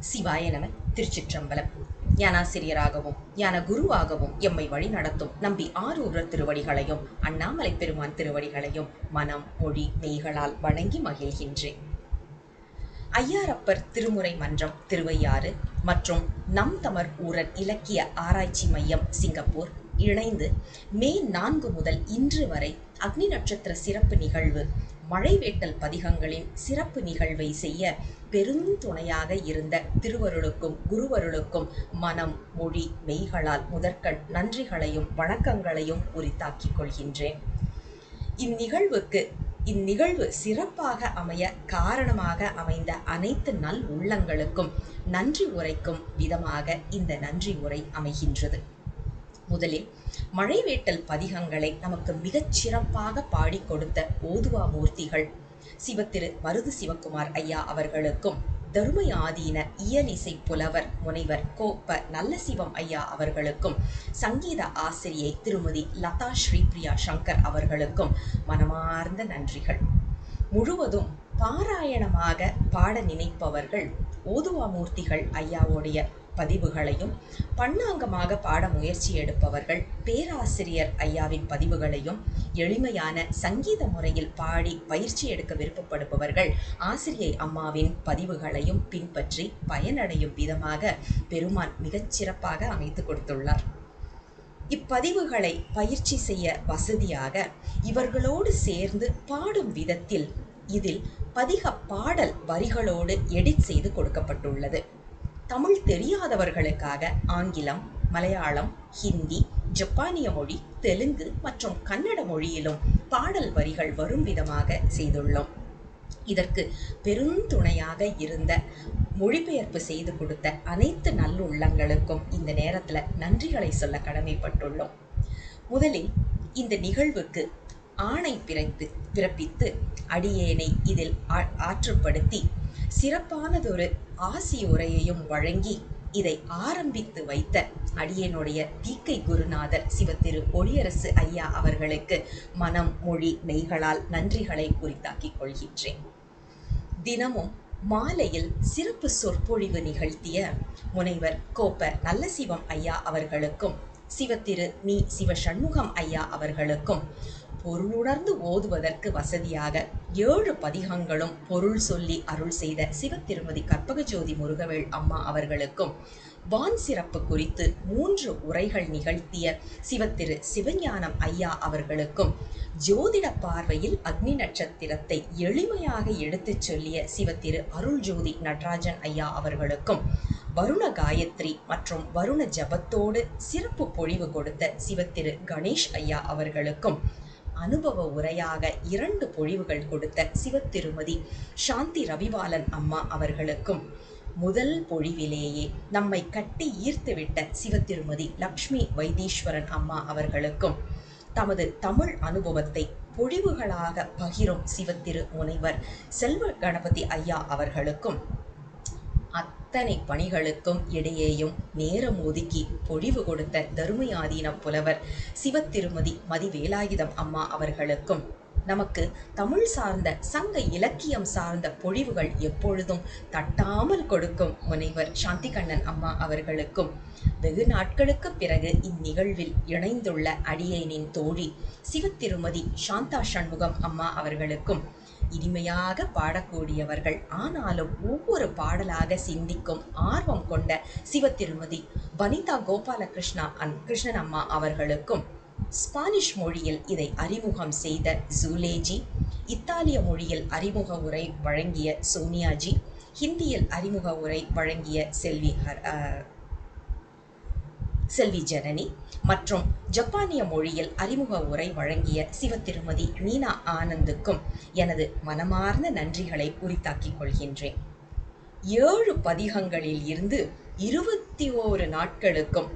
சிவாய நம திருச்சிற்றம்பலம். ஞானாசிரியராகவும் ஞான குருவாகவும் எம்மை வழி நடத்தும் நம்பி ஆரூரர் திருவடிகளையும் அண்ணாமலை பெருமான் திருவடிகளையும் மனம் மொழி மெய்களால் வணங்கி மகிழ்கின்றேன். ஐயாரப்பர் திருமுறை மன்றம் திருவையாறு மற்றும் நம் தமர் ஊரன் இலக்கிய ஆராய்ச்சி மையம் சிங்கப்பூர். இணைந்து மே நான்கு முதல் இன்று வரை அக்னி நட்சத்திர சிறப்பு நிகழ்வு மழைவேட்டல் பதிகங்களின் சிறப்பு நிகழ்வை செய்ய பெருந்துணையாக இருந்த திருவருளுக்கும் குருவருளுக்கும் மனம் மொழி மெய்களால் முதற்கண் நன்றிகளையும் வணக்கங்களையும் உரித்தாக்கிக் கொள்கின்றேன். இந்நிகழ்வுக்கு இந்நிகழ்வு சிறப்பாக அமைய காரணமாக அமைந்த அனைத்து நல் உள்ளங்களுக்கும் நன்றி உரைக்கும் விதமாக இந்த நன்றி உரை அமைகின்றது. முதலில் மழைவேட்டல் பதிகங்களை நமக்கு மிகச் சிறப்பாக பாடிக் கொடுத்த ஓதுவா மூர்த்திகள் சிவத்திரு மருது சிவகுமார் ஐயா அவர்களுக்கும் தருமை ஆதீன இயலிசை புலவர் முனைவர் கோப்ப நல்ல சிவம் ஐயா அவர்களுக்கும் சங்கீத ஆசிரியை திருமதி லதா ஸ்ரீபிரியா சங்கர் அவர்களுக்கும் மனமார்ந்த நன்றிகள். முழுவதும் பாராயணமாக பாட நினைப்பவர்கள் ஓதுவாமூர்த்திகள் ஐயாவுடைய பதிவுகளையும் பண்ணாங்கமாக பாட முயற்சி எடுப்பவர்கள் பேராசிரியர் ஐயாவின் பதிவுகளையும் எளிமையான சங்கீத முறையில் பாடி பயிற்சி எடுக்க விருப்பப்படுபவர்கள் ஆசிரியை அம்மாவின் பதிவுகளையும் பின்பற்றி பயனடையும் விதமாக பெருமான் மிகச்சிறப்பாக அமைத்து கொடுத்துள்ளார். இப்பதிவுகளை பயிற்சி செய்ய வசதியாக இவர்களோடு சேர்ந்து பாடும் விதத்தில் இதில் பதிக பாடல் வரிகளோடு எடிட் செய்து கொடுக்கப்பட்டுள்ளது. தமிழ் தெரியாதவர்களுக்காக ஆங்கிலம் மலையாளம் ஹிந்தி ஜப்பானிய மொழி தெலுங்கு மற்றும் கன்னட மொழியிலும் பாடல் வரிகள் வரும் விதமாக செய்துள்ளோம். இதற்கு பெருந்துணையாக இருந்த மொழிபெயர்ப்பு செய்து கொடுத்த அனைத்து நல்லுள்ளங்களுக்கும் இந்த நேரத்தில் நன்றிகளை சொல்ல கடமைப்பட்டுள்ளோம். முதலில் இந்த நிகழ்வுக்கு ஆணை பிறப்பு பிறப்பித்து அடியேனை இதில் ஆற்றுப்படுத்தி சிறப்பானதொரு ஆசி உரையையும் வழங்கி இதை ஆரம்பித்து வைத்த அடியனுடைய தீக்கை குருநாதர் சிவத்திரு ஒளியரசு ஐயா அவர்களுக்கு மனம் மொழி மெய்களால் நன்றிகளை குறித்தாக்கிக் கொள்கின்றேன். தினமும் மாலையில் சிறப்பு சொற்பொழிவு நிகழ்த்திய முனைவர் கோப்ப நல்லசிவம் ஐயா அவர்களுக்கும் சிவத்திரு மீ சிவ சண்முகம் ஐயா அவர்களுக்கும் பொருளுணர்ந்து ஓதுவதற்கு வசதியாக ஏழு பதிகங்களும் பொருள் சொல்லி அருள் செய்த சிவத்திருமதி கற்பகஜோதி முருகவேள் அம்மா அவர்களுக்கும் வான் சிறப்பு குறித்து மூன்று உரைகள் நிகழ்த்திய சிவத்திரு சிவஞானம் ஐயா அவர்களுக்கும் ஜோதிட பார்வையில் அக்னி நட்சத்திரத்தை எளிமையாக எடுத்துச் சொல்லிய சிவத்திரு அருள் ஜோதி நடராஜன் ஐயா அவர்களுக்கும் வருண காயத்ரி மற்றும் வருண ஜபத்தோடு சிறப்பு பொழிவு கொடுத்த சிவத்திரு கணேஷ் ஐயா அவர்களுக்கும் அனுபவ உரையாக இரண்டு பொழிவுகள் கொடுத்த சிவத்திருமதி சாந்தி ரவிபாலன் அம்மா அவர்களுக்கும். முதல் பொழிவிலேயே நம்மை கட்டி ஈர்த்துவிட்ட சிவத்திருமதி லக்ஷ்மி வைத்தீஸ்வரன் அம்மா அவர்களுக்கும். தமது தமிழ் அனுபவத்தை பொழிவுகளாக பகிரும் சிவத்திரு முனைவர் செல்வ கணபதி ஐயா அவர்களுக்கும். அத்தனை பணிகளுக்கும் இடையேயும் நேரம் ஒதுக்கி பொழிவு கொடுத்த தருமயாதீன புலவர் சிவத்திருமதி மதிவேலாயுதம் அம்மா அவர்களுக்கும் நமக்கு தமிழ் சார்ந்த சங்க இலக்கியம் சார்ந்த பொழிவுகள் எப்பொழுதும் தட்டாமல் கொடுக்கும் முனைவர் சாந்திகண்ணன் அம்மா அவர்களுக்கும். வெகு நாட்களுக்கு பிறகு இந்நிகழ்வில் இணைந்துள்ள அடியேனின் தோழி சிவத்திருமதி சாந்தா சண்முகம் அம்மா அவர்களுக்கும். இனிமையாக பாடக்கூடியவர்கள் ஆனாலும் ஒவ்வொரு பாடலாக சிந்திக்கும் ஆர்வம் கொண்ட சிவத்திருமதி வனிதா கோபாலகிருஷ்ணா அன் கிருஷ்ணன் அம்மா அவர்களுக்கும். ஸ்பானிஷ் மொழியில் இதை அறிமுகம் செய்த ஜூலேஜி இத்தாலிய மொழியில் அறிமுக உரை வழங்கிய சோனியாஜி ஹிந்தியில் அறிமுக உரை வழங்கிய செல்வி செல்வி ஜனனி மற்றும் ஜப்பானிய மொழியில் அறிமுக உரை வழங்கிய சிவத்திருமதி மீனா ஆனந்துக்கும் எனது மனமார்ந்த நன்றிகளை உரித்தாக்கிக் கொள்கின்றேன். ஏழு பதிகங்களில் இருந்து இருபத்தி ஓரு நாட்களுக்கும்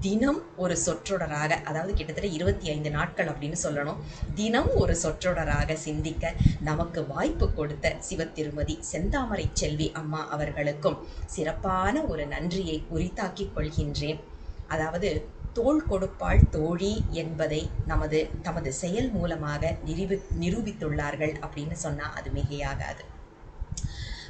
தினம் ஒரு சொற்றொடராக அதாவது கிட்டத்தட்ட இருபத்தி ஐந்து நாட்கள் அப்படின்னு சொல்லணும். தினம் ஒரு சொற்றொடராக சிந்திக்க நமக்கு வாய்ப்பு கொடுத்த சிவத்திருமதி செந்தாமரை செல்வி அம்மா அவர்களுக்கும் சிறப்பான ஒரு நன்றியை உரித்தாக்கிக் கொள்கின்றேன். அதாவது தோள் கொடுப்பாள் தோழி என்பதை நமது தமது செயல் மூலமாக நிரூபி நிரூபித்துள்ளார்கள் அப்படின்னு சொன்னால் அது மிகையாகாது.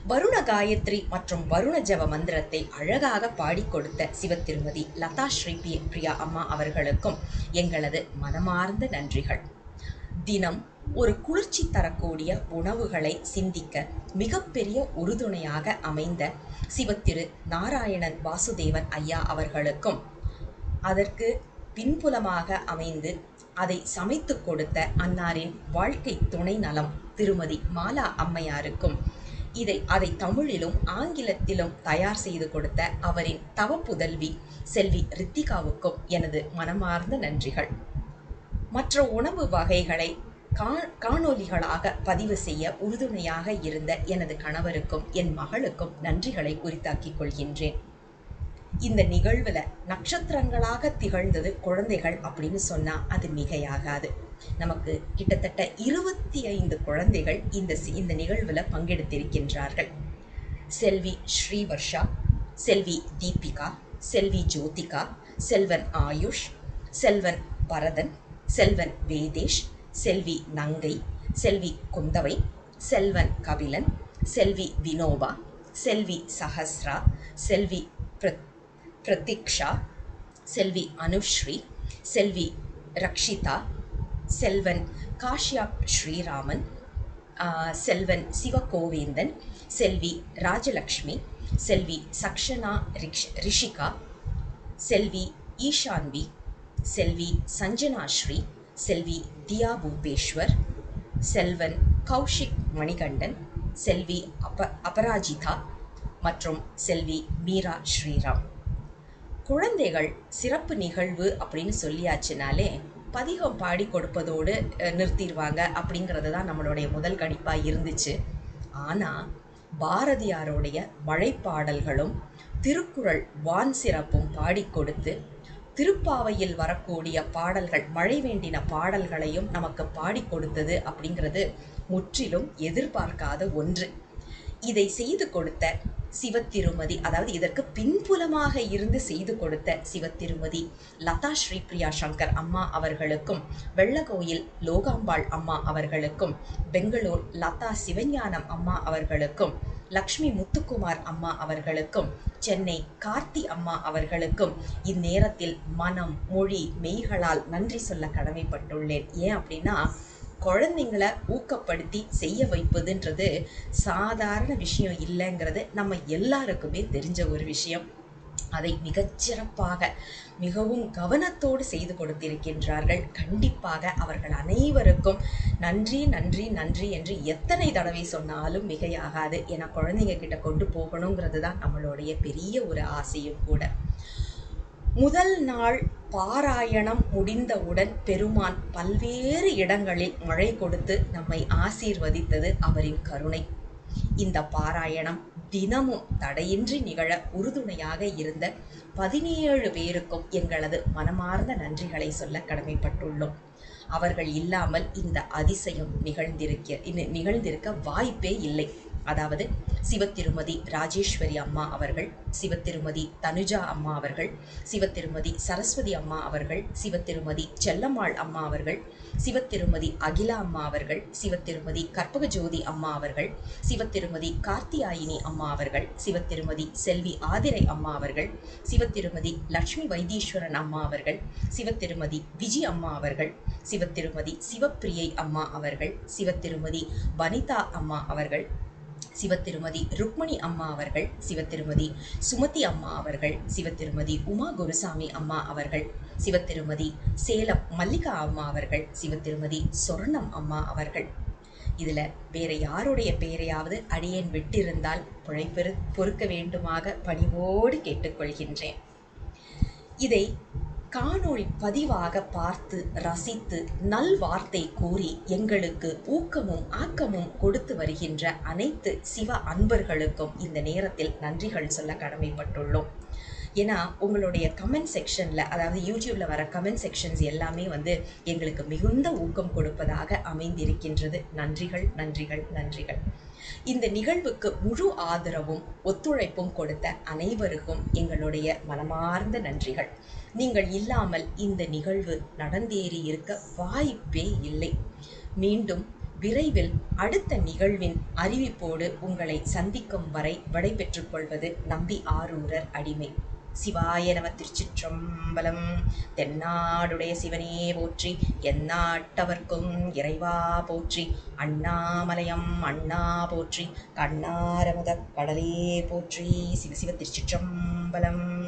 வருண காயத்ரி மற்றும் வருண ஜப மந்திரத்தை அழகாக பாடிக் கொடுத்த சிவத்திருமதி லதா ஸ்ரீ பி- பிரியா அம்மா அவர்களுக்கும் எங்களது மனமார்ந்த நன்றிகள். தினம் ஒரு குளிர்ச்சி தரக்கூடிய உணவுகளை சிந்திக்க மிகப்பெரிய உறுதுணையாக அமைந்த சிவத்திரு நாராயணன் வாசுதேவன் ஐயா அவர்களுக்கும் அதற்கு பின்புலமாக அமைந்து அதை சமைத்து கொடுத்த அன்னாரின் வாழ்க்கை துணை நலம் திருமதி மாலா அம்மையாருக்கும் இதை அதை தமிழிலும் ஆங்கிலத்திலும் தயார் செய்து கொடுத்த அவரின் தவப்புதல்வி செல்வி ரித்திகாவுக்கும் எனது மனமார்ந்த நன்றிகள். மற்ற உணவு வகைகளை கா- காணொளிகளாக பதிவு செய்ய உறுதுணையாக இருந்த எனது கணவருக்கும் என் மகளுக்கும் நன்றிகளை குறித்தாக்கிக் கொள்கின்றேன். இந்த நிகழ்வில் நட்சத்திரங்களாக திகழ்ந்தது குழந்தைகள் அப்படின்னு சொன்னால் அது மிகையாகாது. நமக்கு கிட்டத்தட்ட இருபத்தி ஐந்து குழந்தைகள் இந்த சி- இந்த நிகழ்வில் பங்கெடுத்திருக்கின்றார்கள். செல்வி ஸ்ரீவர்ஷா செல்வி தீபிகா செல்வி ஜோதிகா செல்வன் ஆயுஷ் செல்வன் பரதன் செல்வன் வேதேஷ் செல்வி நங்கை செல்வி குந்தவை செல்வன் கபிலன் செல்வி வினோபா செல்வி சஹஸ்ரா செல்வி பிரத் பிரதீக்ஷா செல்வி அனுஸ்ரீ செல்வி ரக்ஷிதா செல்வன் காஷ்யாப் ஸ்ரீராமன் செல்வன் சிவகோவேந்தன் செல்வி ராஜலக்ஷ்மி செல்வி சக்ஷனா ரிக்ஷ் ரிஷிகா செல்வி ஈஷான்வி செல்வி சஞ்சனா ஸ்ரீ செல்வி தியா பூபேஸ்வர் செல்வன் கௌஷிக் மணிகண்டன் செல்வி அப அபராஜிதா மற்றும் செல்வி மீரா ஸ்ரீராம். குழந்தைகள் சிறப்பு நிகழ்வு அப்படின்னு சொல்லியாச்சுனாலே பதிகம் பாடி கொடுப்பதோடு நிறுத்திடுவாங்க அப்படிங்கிறது தான் நம்மளுடைய முதல் கணிப்பாக இருந்துச்சு. ஆனால் பாரதியாருடைய மழைப்பாடல்களும் திருக்குறள் வான் சிறப்பும் பாடி கொடுத்து திருப்பாவையில் வரக்கூடிய பாடல்கள் மழை வேண்டின பாடல்களையும் நமக்கு பாடிக் கொடுத்தது அப்படிங்கிறது முற்றிலும் எதிர்பார்க்காத ஒன்று. இதை செய்து கொடுத்த சிவத்திருமதி அதாவது இதற்கு பின்புலமாக இருந்து செய்து கொடுத்த சிவத்திருமதி லதா ஸ்ரீபிரியா சங்கர் அம்மா அவர்களுக்கும் வெள்ளகோயில் லோகாம்பாள் அம்மா அவர்களுக்கும் பெங்களூர் லதா சிவஞானம் அம்மா அவர்களுக்கும் லக்ஷ்மி முத்துக்குமார் அம்மா அவர்களுக்கும் சென்னை கார்த்தி அம்மா அவர்களுக்கும் இந்நேரத்தில் மனம் மொழி மெய்களால் நன்றி சொல்ல கடமைப்பட்டுள்ளேன். ஏன் அப்படின்னா குழந்தைங்கள ஊக்கப்படுத்தி செய்ய வைப்பதுன்றது சாதாரண விஷயம் இல்லைங்கிறது நம்ம எல்லாருக்குமே தெரிஞ்ச ஒரு விஷயம். அதை மிகச்சிறப்பாக மிகவும் கவனத்தோடு செய்து கொடுத்திருக்கின்றார்கள். கண்டிப்பாக அவர்கள் அனைவருக்கும் நன்றி நன்றி நன்றி என்று எத்தனை தடவை சொன்னாலும் மிகையாகாது. ஏன்னா குழந்தைங்க கிட்ட கொண்டு போகணுங்கிறது தான் நம்மளுடைய பெரிய ஒரு ஆசையும் கூட. முதல் நாள் பாராயணம் முடிந்தவுடன் பெருமான் பல்வேறு இடங்களில் மழை கொடுத்து நம்மை ஆசீர்வதித்தது அவரின் கருணை. இந்த பாராயணம் தினமும் தடையின்றி நிகழ உறுதுணையாக இருந்த பதினேழு பேருக்கும் எங்களது மனமார்ந்த நன்றிகளை சொல்ல கடமைப்பட்டுள்ளோம். அவர்கள் இல்லாமல் இந்த அதிசயம் நிகழ்ந்திருக்க நிகழ்ந்திருக்க வாய்ப்பே இல்லை. அதாவது சிவத்திருமதி ராஜேஸ்வரி அம்மா அவர்கள் சிவத்திருமதி தனுஜா அம்மா அவர்கள் சிவத்திருமதி சரஸ்வதி அம்மா அவர்கள் சிவத்திருமதி செல்லம்மாள் அம்மா அவர்கள் சிவத்திருமதி அகிலா அம்மா அவர்கள் சிவத்திருமதி கற்பகஜோதி அம்மா அவர்கள் சிவத்திருமதி கார்த்தியாயினி அம்மா அவர்கள் சிவத்திருமதி செல்வி ஆதிரை அம்மா அவர்கள் சிவத்திருமதி லட்சுமி வைத்தீஸ்வரன் அம்மா அவர்கள் சிவத்திருமதி விஜி அம்மா அவர்கள் சிவத்திருமதி சிவப்பிரியை அம்மா அவர்கள் சிவத்திருமதி வனிதா அம்மா அவர்கள் சிவத்திருமதி ருக்மணி அம்மா அவர்கள் சிவத்திருமதி சுமதி அம்மா அவர்கள் சிவத்திருமதி உமா குருசாமி அம்மா அவர்கள் சிவத்திருமதி சேலம் மல்லிகா அம்மா அவர்கள் சிவத்திருமதி சொர்ணம் அம்மா அவர்கள். இதுல வேற யாருடைய பெயரையாவது அடியேன் விட்டிருந்தால் பிழைப்பெரு பொறுக்க வேண்டுமாக பணிவோடு கேட்டுக்கொள்கின்றேன். இதை காணொளி பதிவாக பார்த்து ரசித்து நல்வார்த்தை கூறி எங்களுக்கு ஊக்கமும் ஆக்கமும் கொடுத்து வருகின்ற அனைத்து சிவ அன்பர்களுக்கும் இந்த நேரத்தில் நன்றிகள் சொல்ல கடமைப்பட்டுள்ளோம். ஏன்னா உங்களுடைய கமெண்ட் செக்ஷனில் அதாவது யூடியூப்பில் வர கமெண்ட் செக்ஷன்ஸ் எல்லாமே வந்து எங்களுக்கு மிகுந்த ஊக்கம் கொடுப்பதாக அமைந்திருக்கின்றது. நன்றிகள் நன்றிகள் நன்றிகள். இந்த நிகழ்வுக்கு முழு ஆதரவும் ஒத்துழைப்பும் கொடுத்த அனைவருக்கும் எங்களுடைய மனமார்ந்த நன்றிகள். நீங்கள் இல்லாமல் இந்த நிகழ்வு நடந்தேறி இருக்க வாய்ப்பே இல்லை. மீண்டும் விரைவில் அடுத்த நிகழ்வின் அறிவிப்போடு உங்களை சந்திக்கும் வரை விடைபெற்றுக் கொள்வது நம்பி ஆரூரர் அடிமை. சிவாய நம திருச்சிற்றம்பலம். தென்னாடுடைய சிவனே போற்றி எந்நாட்டவர்க்கும் இறைவா போற்றி அண்ணாமலையம் அண்ணா போற்றி கண்ணாரமுத கடலே போற்றி சிவசிவ திருச்சிற்றம்பலம்.